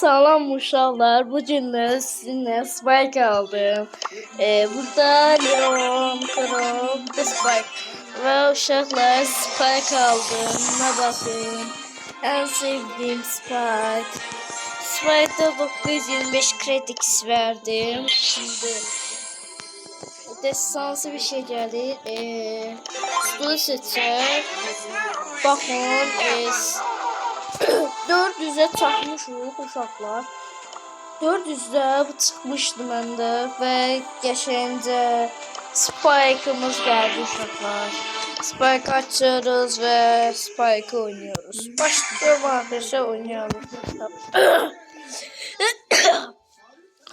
Salam uşaqlar. Bu gün də sizinlə Spike aldım. Ee, burada Leon, Kron, bir de Spike. Ve uşaqlar Spike aldım. Ne bakın. En sevdiğim Spike. Spike'da 925 credits verdim. Şimdi destansı bir şey geldi. Ee, Stulu. Bakın. Ee, 400'e çatmışıq uşaqlar. 400-də bu çıxmışdı məndə və qəşəngcə Spike-ımız gəldi uşaqlar. Spike açıyoruz və Spike oynuyoruz. Başlayalım arkadaşlar oynayalım.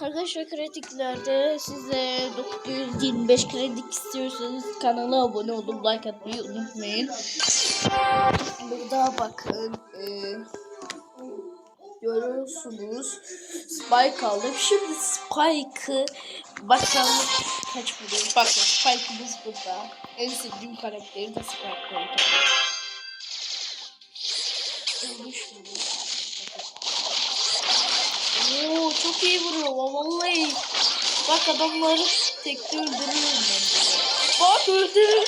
Arkadaşlar krediklerde size 925 kredi istiyorsanız kanala abone olup like atmayı unutmayın. Burada bakın. E, görüyorsunuz. Spike aldım. Şimdi Spike'ı bakalım kaç buluyor. Bakın Spike'ımız burada. En sevdiğim karakteri de Spike oldu. 53 buluyor. Oo çok iyi vuruyor vallahi. Bak adamları tekte öldürüyorum ben. Bak öldü.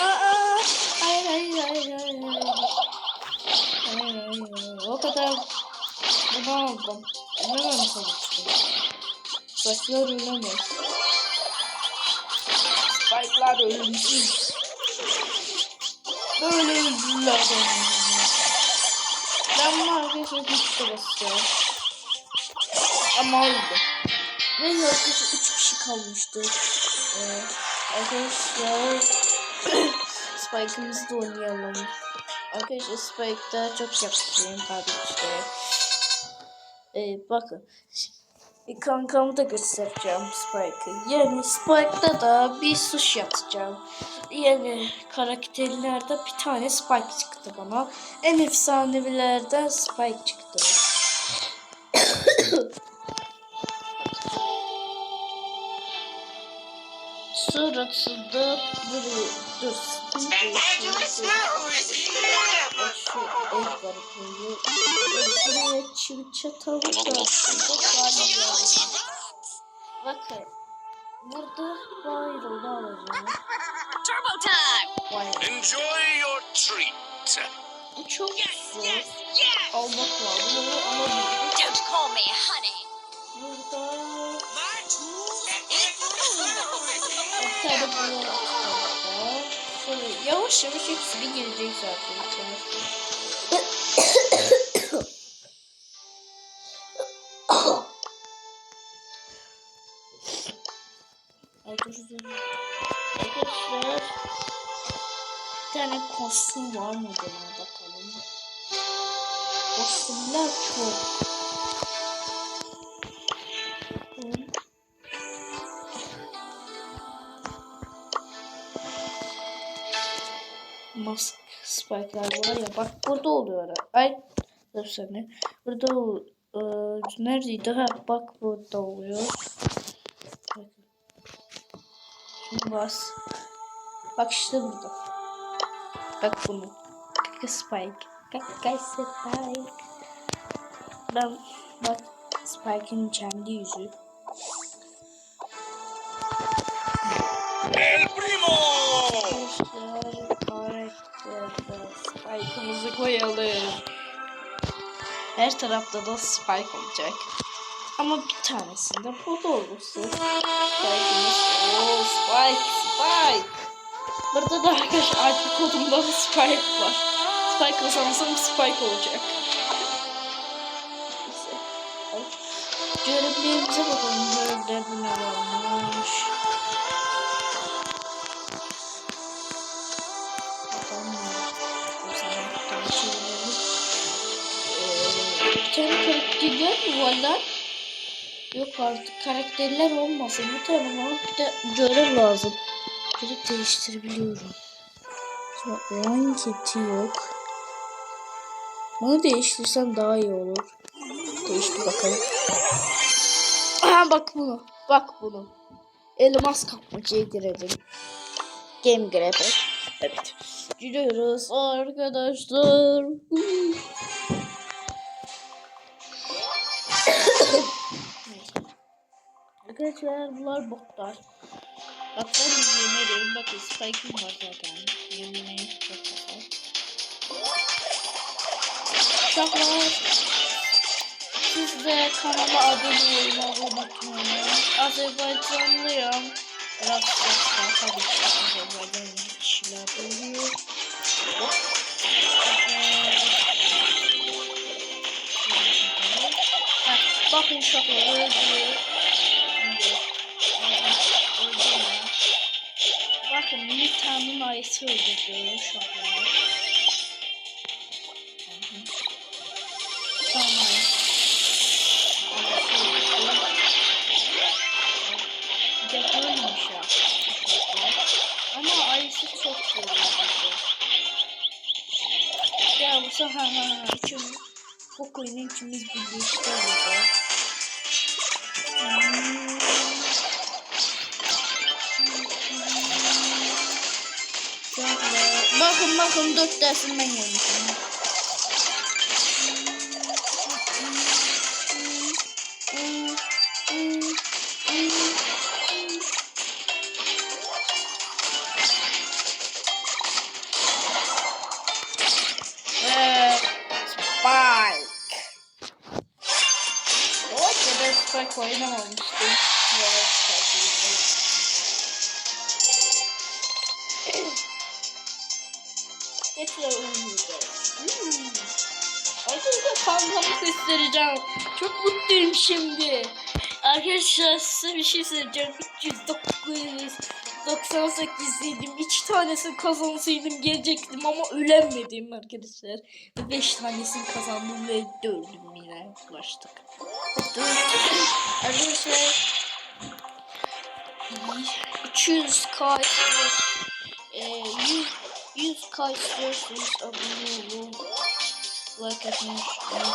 Aa, aa. Hayır hayır hayır hayır. Hayır hayır. O kadar aldım. Ölemem sonuçta. Saçlar ölemez. Spike'lar ölümsüz. Böyle öldürürler beni. Ben arkadaşlar güçte basacağım. Ama öldü. Ve arkadaşlar 3 kişi kalmıştı. Ee, arkadaşlar Spike'ımızı da oynayalım. Arkadaşlar Spike'da çok yakışıklıyım tabii de. Ee, bakın. Bir kankamı da göstereceğim Spike'ı. Yani Spike'da da bir suç yapacağım. Yani karakterlerde bir tane Spike çıktı bana. En efsanevilerden Spike çıktı. Sonrasında duruyor. Dur. Şu Edgar'ı koyuyor. Buraya çivi çatalı da. Bakın. Burada Byron'u alacağım. Turbo time! Enjoy your treat. Bu çok zor. Yes! Almak lazım ama. Don't call me honey. Tane bunu. Şöyle yavaş yavaş hepsini gelecek zaten. Arkadaşlar, arkadaşlar bir tane kostüm var mı buna bakalım. Kostümler çok. Mask spike'lar var ya bak burada oluyor. Ay dur seni. Burada e, neredeydi? Ha bak burada oluyor. Şunu bas. Bak işte burada. Bak bunu. Kaka spike. Kaka spike. Ben bak Spike'ın kendi yüzü. Koyalım. Her tarafta da Spike olacak. Ama bir tanesinde burada olursa Spike'ımız Oo Spike Spike Burada da arkadaşlar artık kodumda da Spike var. Spike kazansam Spike olacak. Görevlerimize bakalım. Görevlerde ne varmış. Mi var lan? Yok artık karakterler olmasın. Bir tane var. Bir de görev lazım. Görev değiştirebiliyorum. Sonra ranketi yok. Bunu değiştirsem daha iyi olur. Değiştir bakalım. Aha bak bunu. Bak bunu. Elmas kapmacaya girelim. Game Grabber. Evet. Gidiyoruz arkadaşlar. Arkadaşlar bunlar botlar. Bak ben yemeğim. Bakın spike'ım var zaten. Yemeğim çok güzel. Uşaklar. Siz de kanala abone olmayı unutmayın. Azerbaycanlıyım. Biraz biraz tabii ki Azerbaycan kişiler oluyor. Bakın uşaklar öldürüyor. Bakın bir tanrının ayısı öldürüyorum şu an. Tamam. Yapılmış ya. Ama ayısı çok zorlandı. Ya bu sefer ha ha ha. Hiç onu. Poco'nun ikimiz biliyoruz. bakın 4 dersimden gelmişim. Tekrar oynayacağız. Hmm. Arkadaşlar kankamı göstereceğim. Çok mutluyum şimdi. Arkadaşlar size bir şey söyleyeceğim. 309 98 yedim. 2 tanesini kazansaydım gelecektim ama ölemedim arkadaşlar. Ve 5 tanesini kazandım ve dördüm yine ulaştık. arkadaşlar 200 k e, 100 dakika istiyorsanız abone olun. Like atmayı unutmayın.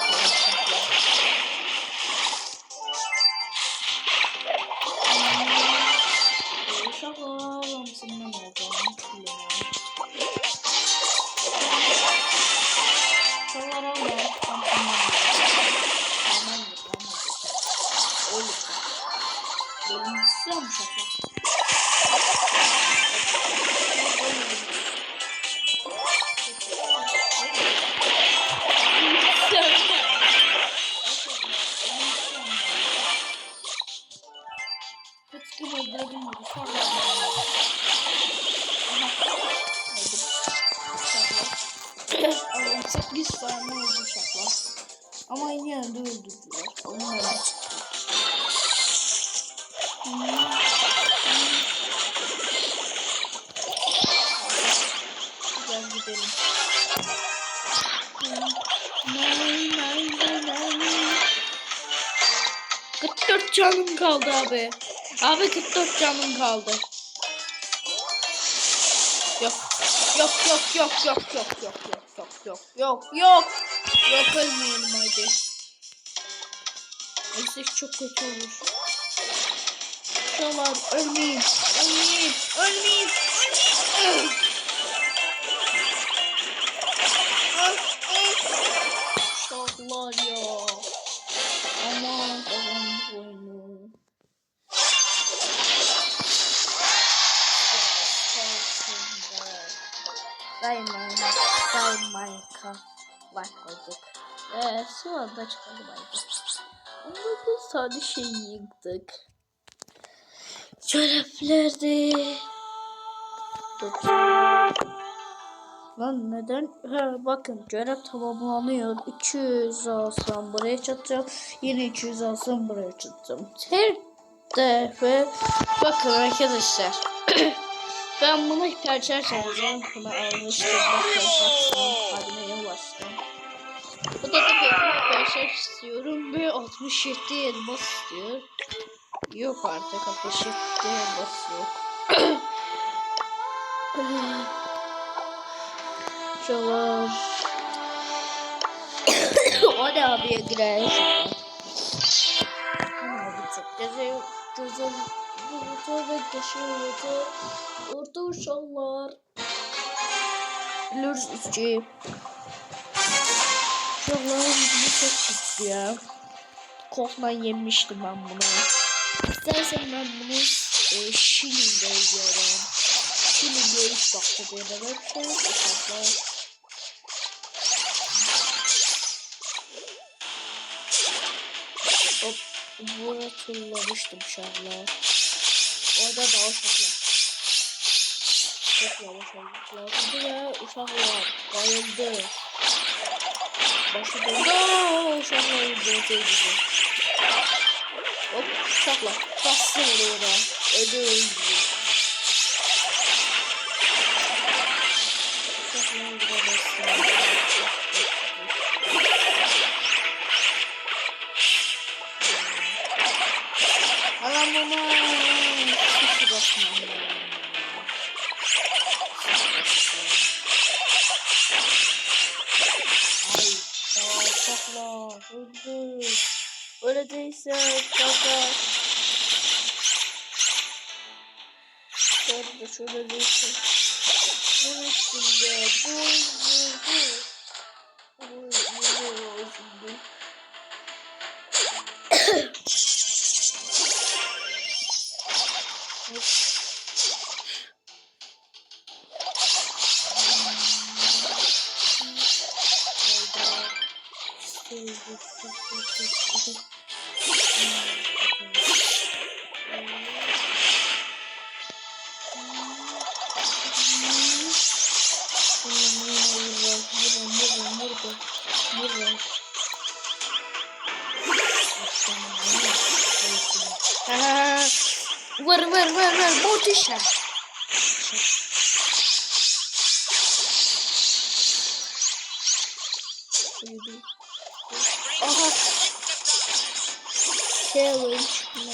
Oğlum. Bölüm istiyor mu şaka? Gidelim. Nay nay nay nay nay. 44 canım kaldı abi. Abi 44 canım kaldı. Yok. Yok yok yok yok yok yok yok yok yok yok yok. Yok ölmeyelim hadi. Ölsek çok kötü olur. Ölmeyin. Ölmeyin. Tane şey yıktık. Görevlerde. Lan neden? Ha, bakın görev tamamlanıyor. 200 alsam buraya çatacağım. Yine 200 alsam buraya çatacağım. Her defa bakın arkadaşlar. ben bunu hiperçer çalacağım. Bunu almıştım. Bakın baksana. Bu da şef istiyorum ve 67 elmas istiyor. Yok artık 67 elmas yok. Çalar. o ne abiye girer? Güzel, güzel. Bu ve geçiyor. Orta uşaklar. Biliriz içeyim. Uşaklar çok güçlü ya. Korkman yemiştim ben bunu. İstersen ben bunu e, Şili'de yiyorum. Şili'de ilk baktık orada bakacağım. Ufakta. Hop. Bunu turlamıştım şu anda. Orada da ufaklar. Çok yavaş olmuş lazımdı ve ufaklar bayıldı başladığında şu an neyi dönüte gideceğim. Hop şakla. Şahsın orada. Öldü öldü. Öyleyse kanka. Şöyle şöyle değilse. Bunun üstünde buz buz buz. Vır vır vır vır muhteşem. Uyudu. Aha. Challenge. Ne?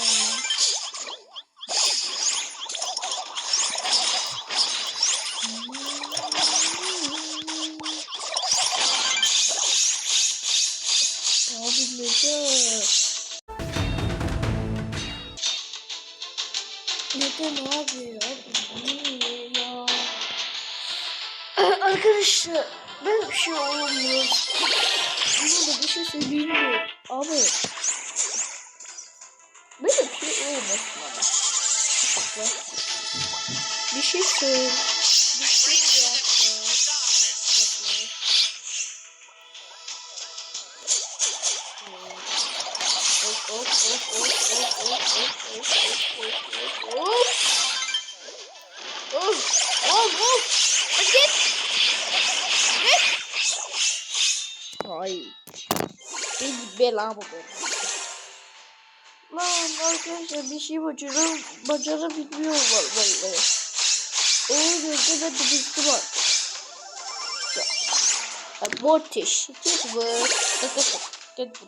Abi neden? Neden abi? Niye ya? Arkadaşlar ben bir şey olmuyor. Bunu da bir şey söyleyeyim mi? Abi. Böyle bir şey olmasın bana. Bak. Bir şey söyle. Bir şey yapma. Hop hop hop hop hop hop hop hop hop hop hop. Of! Of! Of! Git! Git! Ay bela buluyorum. Lan arkadaşlar bir şey başarım, başarabilmiyor vallahi. Onun gözde de bir riski var. Abort iş. Git bu. Git bu.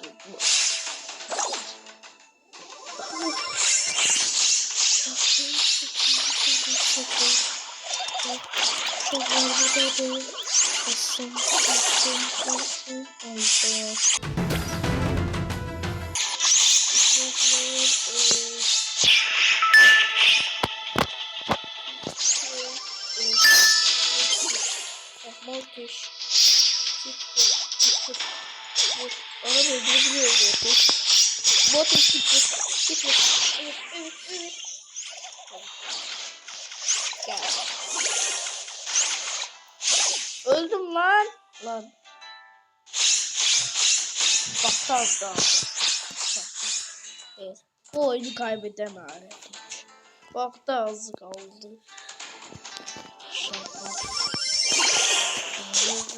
Thank you. Vur. Vur. Vur. Adam öldürebiliyor zaten. Bot et git vur. Git vur. Evet evet evet. Gel. Öldüm lan. Lan. Baktan daha. Evet. Bu oyunu kaybedemem. Bak da azı kaldı.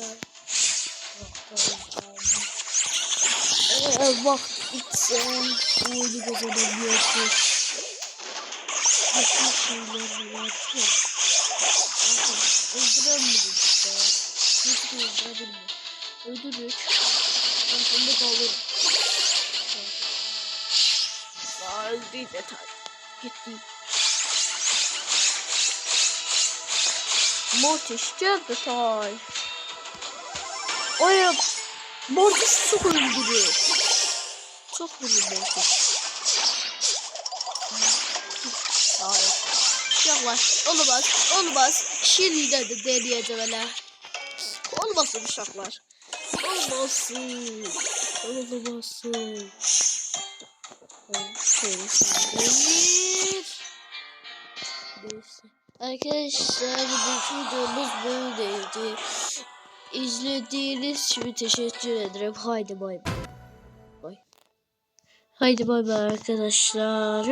Ee, bak içsen oyunu kazanabiliyorsun. Bütün şeyleri yapıyor. Öldüremedim işte. Hiç öldüremedim. Öldürür. Ben sonunda kalırım. Öldü detay. Gitti. Mortis just detay. Oya Mortis çok öldürüyor. Çok vuruyor Mortis. Yavaş. Olmaz. Olmaz. Şimdi de deneyeceğim hele. olmasın uşaklar. Olmasın. Olmasın. Şöyle şöyle. Neyse. Arkadaşlar bu videomuz böyleydi. İzlediğiniz için teşekkür ederim. Haydi bay bay. Haydi bay bay arkadaşlar.